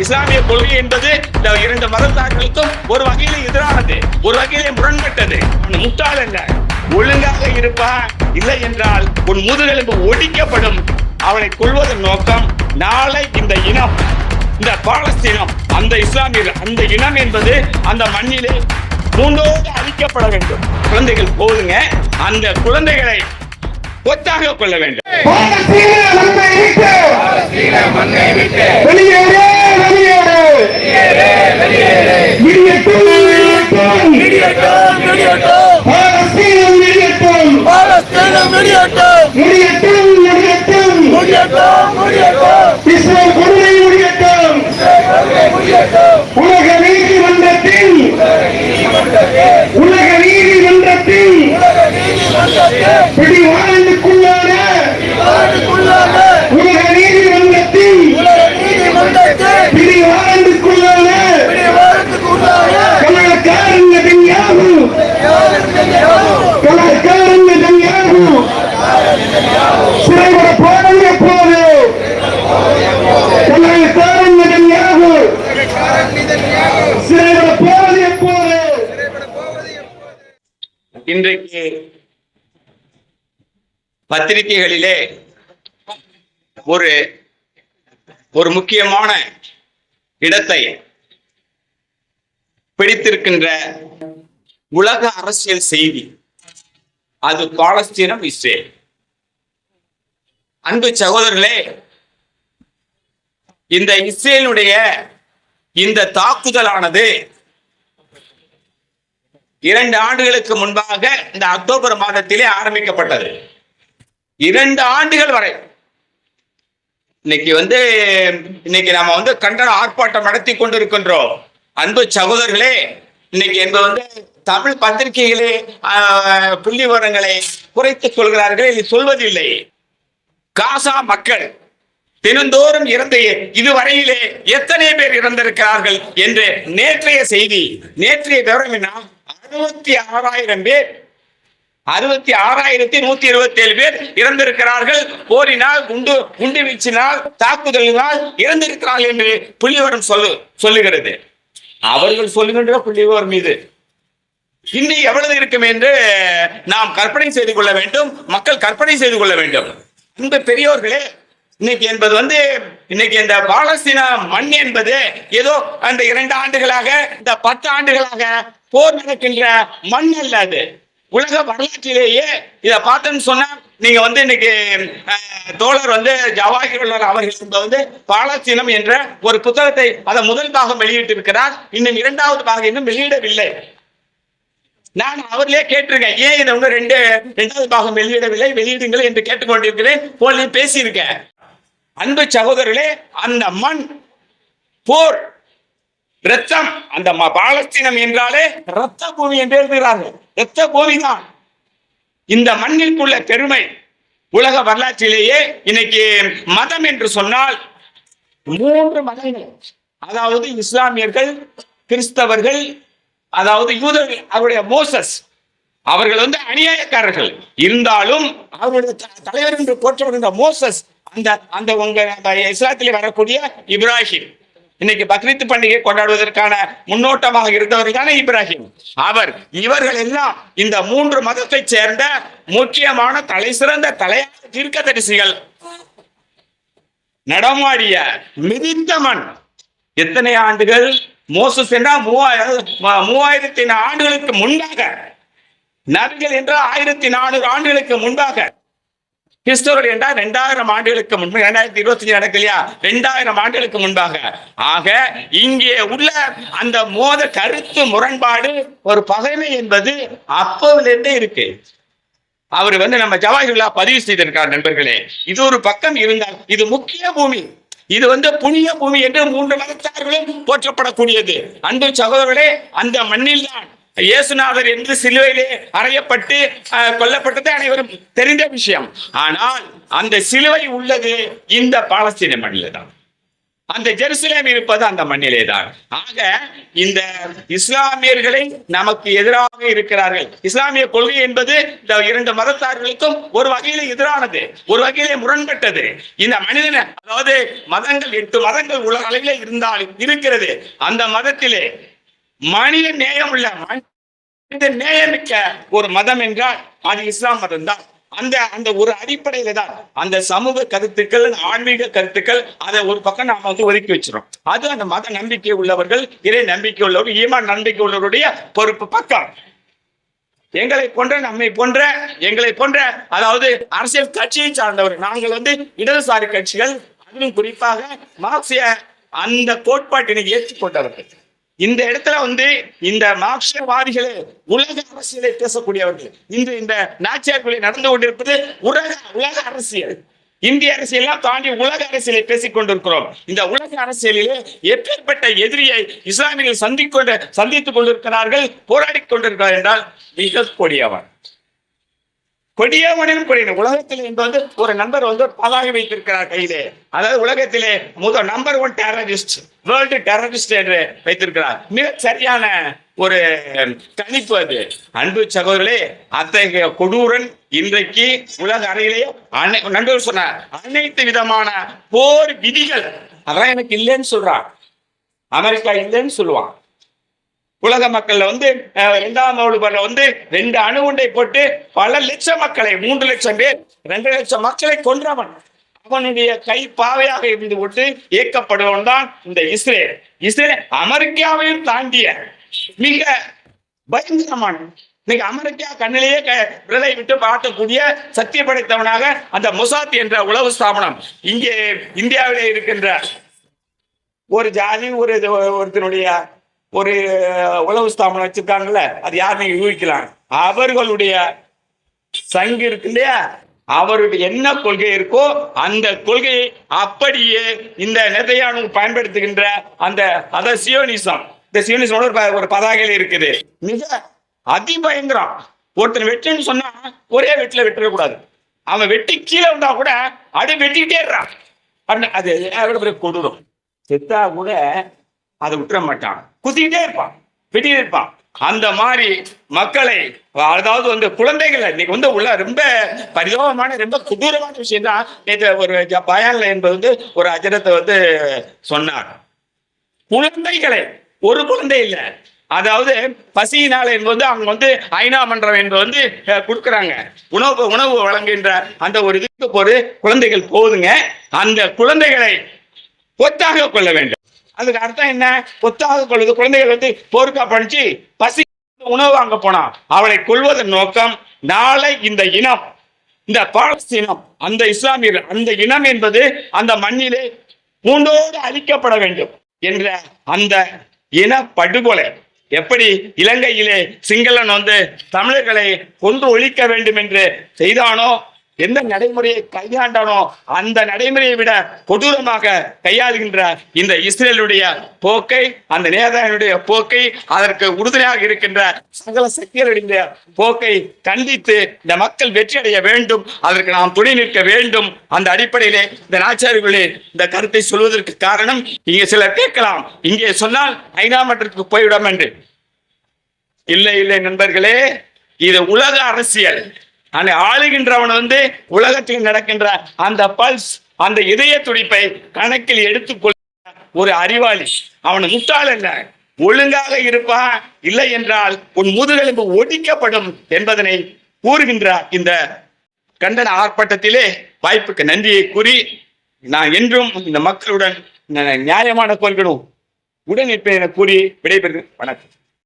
இஸ்லாமிய கொள்கை என்பது இந்த இரண்டு மதத்தார்களுக்கும் ஒரு வகையில எதிரானது ஒரு வகையில முரண்பட்டது. அவன் முட்டாள் அல்ல. ஒழுங்காக இருப்பான். இல்லை என்றால் உன் முதுகெலும்பு ஒடிக்கப்படும். அவனை கொள்வதன் நோக்கம் நாளை இந்த இனம் இந்த பாலஸ்தீனம் அந்த இஸ்லாமியர் அந்த இனம் என்பது அந்த மண்ணிலே மூன்றோடு அழிக்கப்பட வேண்டும். குழந்தைகள் போதுங்க அந்த குழந்தைகளை ஒத்தாக கொள்ள வேண்டும். வெளியேறு. வெளியேறு கொடுமை முடியட்டும். உலக நீதிமன்றத்தில் உலக நீதிமன்றத்தில் பத்திரிகைகளிலே ஒரு ஒரு முக்கியமான இடத்தை பிடித்திருக்கின்ற உலக அரசியல் செய்தி அது பாலஸ்தீனம் இஸ்ரேல். அன்பு சகோதரர்களே இந்த இஸ்ரேலுடைய இந்த தாக்குதலானது இரண்டு ஆண்டுகளுக்கு முன்பாக இந்த அக்டோபர் மாதத்திலே ஆரம்பிக்கப்பட்டது. இரண்டு ஆண்டுகள் வரை. இன்னைக்கு வந்து இன்னைக்கு நாம வந்து கண்டன ஆர்ப்பாட்டம் நடத்தி கொண்டிருக்கின்றோம். அன்பு சகோதரர்களே இன்னைக்கு என்பது வந்து தமிழ் பத்திரிகைகளே புள்ளி விவரங்களை குறைத்து சொல்கிறார்கள் இது சொல்வதில்லை. காசா மக்கள் தினந்தோறும் இறந்த இதுவரையிலே எத்தனை பேர் இறந்திருக்கிறார்கள் என்று நேற்றைய செய்தி நேற்றைய விவரம் என்ன? அறுபத்தி ஆறாயிரம் பேர் அறுபத்தி ஆறாயிரத்தி நூத்தி இருபத்தி ஏழு பேர் இறந்திருக்கிறார்கள். போரினால் குண்டு குண்டு வீச்சினால் தாக்குதலினால் இறந்திருக்கிறார்கள் என்று புள்ளிவரம் சொல்லு சொல்லுகிறது. அவர்கள் சொல்லுகின்ற புள்ளிவரம் மீது. இன்னும் எவ்வளவு இருக்கும் என்று நாம் கற்பனை செய்து கொள்ள வேண்டும். மக்கள் கற்பனை செய்து கொள்ள வேண்டும். இந்த பெரியோர்களே இன்னைக்கு என்பது வந்து இன்னைக்கு இந்த பாலஸ்தீன மண் என்பது ஏதோ அந்த இரண்டு ஆண்டுகளாக இந்த பத்து ஆண்டுகளாக போர் நடக்கின்ற மண் அல்ல அது. உலக வரலாற்றிலேயே இதை பார்த்தோன்னு சொன்னா நீங்க வந்து இன்னைக்கு தோழர் வந்து ஜவாஹிருல்லார் அவர்கள் வந்து பாலஸ்தீனம் என்ற ஒரு புத்தகத்தை அதை முதல் பாகம் வெளியிட்டிருக்கிறார். இன்னும் இரண்டாவது பாகம் இன்னும் வெளியிடவில்லை. நான் அவர்களே கேட்டிருக்கேன். ஏன் இதை வந்து ரெண்டு இரண்டாவது பாகம் வெளியிடவில்லை? வெளியிடுங்கள் என்று கேட்டுக்கொண்டிருக்கிறேன். போலி பேசியிருக்கேன். அன்பு சகோதரர்களே அந்த மண் போர் ரத்தம் அந்த ம- பாலஸ்தீனம் என்றாலே ரத்த பூமி என்று எழுதுகிறார்கள். ரத்த பூமி தான் இந்த மண்ணிற்குள்ள பெருமை உலக வரலாற்றிலேயே இன்னைக்கு மதம் என்று சொன்னால் மூன்று மதங்கள். அதாவது இஸ்லாமியர்கள் கிறிஸ்தவர்கள் அதாவது யூதர்கள் அவருடைய மோசஸ். அவர்கள் வந்து அநியாயக்காரர்கள். இருந்தாலும் அவருடைய த- தலைவர் என்று போற்றப்படுகின்ற மோசஸ் அந்த அந்த உங்க அந்த இஸ்லாத்திலே வரக்கூடிய இப்ராஹிம். இன்னைக்கு பக்ரீத் பண்டிகை கொண்டாடுவதற்கான முன்னோட்டமாக இருந்தவர் தானே இப்ராஹிம். அவர் இவர்கள் எல்லாம் இந்த மூன்று மதத்தை சேர்ந்த முக்கியமான தலை சிறந்த தலையான தீர்க்கதரிசிகள். நடமாடிய மிதிந்த மண். எத்தனை ஆண்டுகள்? மோசஸ் என்றால் மூவாயிரம் மூவாயிரத்தி ஆண்டுகளுக்கு முன்பாக. நபிகள் என்றால் ஆயிரத்தி நானூறு ஆண்டுகளுக்கு முன்பாக. கிறிஸ்தவர்கள் என்றால் ரெண்டாயிரம் ஆண்டுகளுக்கு முன்பு ரெண்டாயிரத்தி இருபத்தி நடக்கு இல்லையா ரெண்டாயிரம் ஆண்டுகளுக்கு முன்பாக. ஆக இங்கே உள்ள அந்த மோத கருத்து முரண்பாடு ஒரு பகைமை என்பது அப்போதிலிருந்தே இருக்கு. அவர் வந்து நம்ம ஜவாஹிர்லா பதிவு செய்திருக்கார் நண்பர்களே. இது ஒரு பக்கம் இருந்தால் இது முக்கிய பூமி. இது வந்து புண்ணிய பூமி என்று மூன்று மதத்தார்களும் போற்றப்படக்கூடியது. அன்பு சகோதரர்களே அந்த மண்ணில் தான் இயேசுநாதர் என்று சிலுவையிலே அறையப்பட்டு அஹ், கொல்லப்பட்டது அனைவரும் தெரிந்த விஷயம். ஆனால் அந்த சிலுவை உள்ளது இந்த பாலஸ்தீன மண்ணில தான் அந்த ஜெருசலேம் இருப்பது அந்த மண்ணிலே தான் ஆக இந்த இஸ்லாமியர்களை நமக்கு எதிராக இருக்கிறார்கள். இஸ்லாமிய கொள்கை என்பது இந்த இரண்டு மதத்தார்களுக்கும் ஒரு வகையிலே எதிரானது ஒரு வகையிலே முரண்பட்டது. இந்த மனிதன அதாவது மதங்கள் எட்டு மதங்கள் உலக அளவிலே இருந்தால் இருக்கிறது. அந்த மதத்திலே மனித நேயம் உள்ள மனித நேயமிக்க ஒரு மதம் என்றால் அது இஸ்லாம் மதம் தான் அந்த அந்த ஒரு அடிப்படையில தான் அந்த சமூக கருத்துக்கள் ஆன்மீக கருத்துக்கள் அதை ஒரு பக்கம் நாம வந்து ஒதுக்கி வச்சிடும் அது அந்த மத நம்பிக்கை உள்ளவர்கள் இறை நம்பிக்கை உள்ளவர்கள் ஈமான் நம்பிக்கை உள்ளவருடைய பொறுப்பு பக்கம். எங்களை போன்ற நம்மை போன்ற எங்களை போன்ற அதாவது அரசியல் கட்சியை சார்ந்தவர் நாங்கள் வந்து இடதுசாரி கட்சிகள் அதிலும் குறிப்பாக மார்க்சிய அந்த கோட்பாட்டினை ஏற்றுக்கொண்டவர்கள். இந்த இடத்துல வந்து இந்த மார்க்சியவாதிகளே உலக அரசியலை பேசக்கூடியவர்கள். இன்று இந்த நாச்சியார்களை நடந்து கொண்டிருப்பது உலக உலக அரசியல். இந்திய அரசியலாம் தாண்டி உலக அரசியலை பேசிக் கொண்டிருக்கிறோம். இந்த உலக அரசியலிலே எப்பேற்பட்ட எதிரியை இஸ்லாமியர்கள் சந்திக்கொண்டு சந்தித்துக் கொண்டிருக்கிறார்கள் போராடி கொண்டிருக்கிறார் என்றால் மிக கொடியவனும் கொடியவன் உலகத்தில் இன்று வந்து ஒரு நண்பர் வந்து பதாகி வைத்திருக்கிறார் கையிலே. அதாவது உலகத்திலே முதல் number one terrorist world terrorist என்று வைத்திருக்கிறார். மிக சரியான ஒரு கணிப்பு அது. அன்பு சகோதரர்களே அத்தகைய கொடூரன் இன்றைக்கு உலக அறையிலேயே அனை- நண்பர் சொன்னார் அனைத்து விதமான போர் விதிகள். அதெல்லாம் எனக்கு இல்லைன்னு சொல்றான். அமெரிக்கா இல்லைன்னு சொல்லுவான். உலக மக்கள்ல வந்து அஹ், இரண்டாம் வகுப்புல வந்து ரெண்டு அணுகுண்டை போட்டு பல லட்சம் மக்களை மூன்று லட்சம் பேர் ரெண்டு லட்சம் மக்களை கொன்றவன். அவனுடைய கை பாவையாக இருந்து விட்டு இயக்கப்படுவன் தான் இந்த இஸ்ரேல். இஸ்ரேல் அமெரிக்காவையும் தாண்டிய மிக பயங்கரமான இன்னைக்கு அமெரிக்கா கண்ணிலேயே க- விரலை விட்டு பார்க்கக்கூடிய சக்தி படைத்தவனாக அந்த முசாத் என்ற உளவு ஸ்தாபனம் இங்கே இந்தியாவிலே இருக்கின்ற ஒரு ஜாதி ஒரு இது- ஒருத்தனுடைய ஒரு உழவு ஸ்தாபனம் வச்சிருக்காங்கல்ல அது யாருன்னு யூகிக்கலாம் அவர்களுடைய சங்கு இருக்கு இல்லையா? அவருடைய என்ன கொள்கை இருக்கோ அந்த கொள்கையை அப்படியே இந்த நெதையானு பயன்படுத்துகின்ற அந்த அத சியோனிசம். இந்த சியோனிசம் ஒரு ப- ஒரு பதாகையில் இருக்குது. மிக அதிபயங்கரம். ஒருத்தன் வெட்டுன்னு சொன்னா ஒரே வெட்டில வெட்டிடக்கூடாது. அவன் வெட்டி கீழே வந்தா கூட அடி வெட்டிக்கிட்டே இருறான் அண்ணா, அது அதோட பெரிய கொடூரம் செத்தா கூட அதை விட்டுற மாட்டான். குத்திக்கிட்டே இருப்பான். வெட்டிக்கிட்டே இருப்பான். அந்த மாதிரி மக்களை அதாவது வந்து குழந்தைகள் இன்னைக்கு வந்து உள்ள ரொம்ப பரிதாபமான ரொம்ப கொடூரமான விஷயம் தான் நேற்று ஒரு ஜ- பயான்ல என்பது வந்து ஒரு அஜரத்தை வந்து சொன்னார். குழந்தைகளை ஒரு குழந்தை இல்லை. அதாவது பசியினால என்பது அவங்க வந்து ஐநா மன்றம் என்பது வந்து கொடுக்குறாங்க. உணவு உணவு வழங்குகின்ற அந்த ஒரு இதுக்கு போது குழந்தைகள் போதுங்க. அந்த குழந்தைகளை ஒத்தாக கொள்ள வேண்டும். அதுக்கு அர்த்தம் என்ன? ஒத்தாக கொள்வது குழந்தைகள் வந்து போருக்கா படிச்சு பசி உணவு வாங்க போனா அவளை கொள்வதன் நோக்கம். நாளை இந்த இனம் இந்த பாலஸ்தீனம் அந்த இஸ்லாமியர் அந்த இனம் என்பது அந்த மண்ணிலே பூண்டோடு அழிக்கப்பட வேண்டும் என்ற அந்த இன படுகொலை எப்படி இலங்கையிலே சிங்களன் வந்து தமிழர்களை கொன்று ஒழிக்க வேண்டும் என்று செய்தானோ எந்த நடைமுறையை கையாண்டானோ அந்த நடைமுறையை விட கொடூரமாக கையாளுகின்ற இந்த இஸ்ரேலுடைய போக்கை அந்த நேதாவினுடைய போக்கை அதற்கு உறுதுணையாக இருக்கின்ற சகல சக்திகளுடைய போக்கை கண்டித்து இந்த மக்கள் வெற்றி அடைய வேண்டும் அதற்கு நாம் துணை நிற்க வேண்டும். அந்த அடிப்படையிலே இந்த நாச்சாரிகளே இந்த கருத்தை சொல்வதற்கு காரணம் இங்கே சிலர் கேட்கலாம். இங்கே சொன்னால் ஐநா மன்றத்துக்கு போய்விடும் என்று. இல்லை இல்லை நண்பர்களே இது உலக அரசியல். ஆனால் ஆளுகின்றவன் வந்து உலகத்தில் நடக்கின்ற அந்த பல்ஸ் அந்த இதய துடிப்பை கணக்கில் எடுத்துக்கொள்ள ஒரு அறிவாளி. அவன் முட்டாள் அல்ல. ஒழுங்காக இருப்பான் இல்லை என்றால் உன் முதுகெலும்பு ஒடிக்கப்படும் என்பதனை கூறுகின்ற இந்த கண்டன ஆர்ப்பாட்டத்திலே. வாய்ப்புக்கு நன்றியை கூறி நான் என்றும் இந்த மக்களுடன் நியாயமான கோரிக்கணும் உடன் நிற்பேன் என கூறி விடைபெறுகிறேன். வணக்கம்.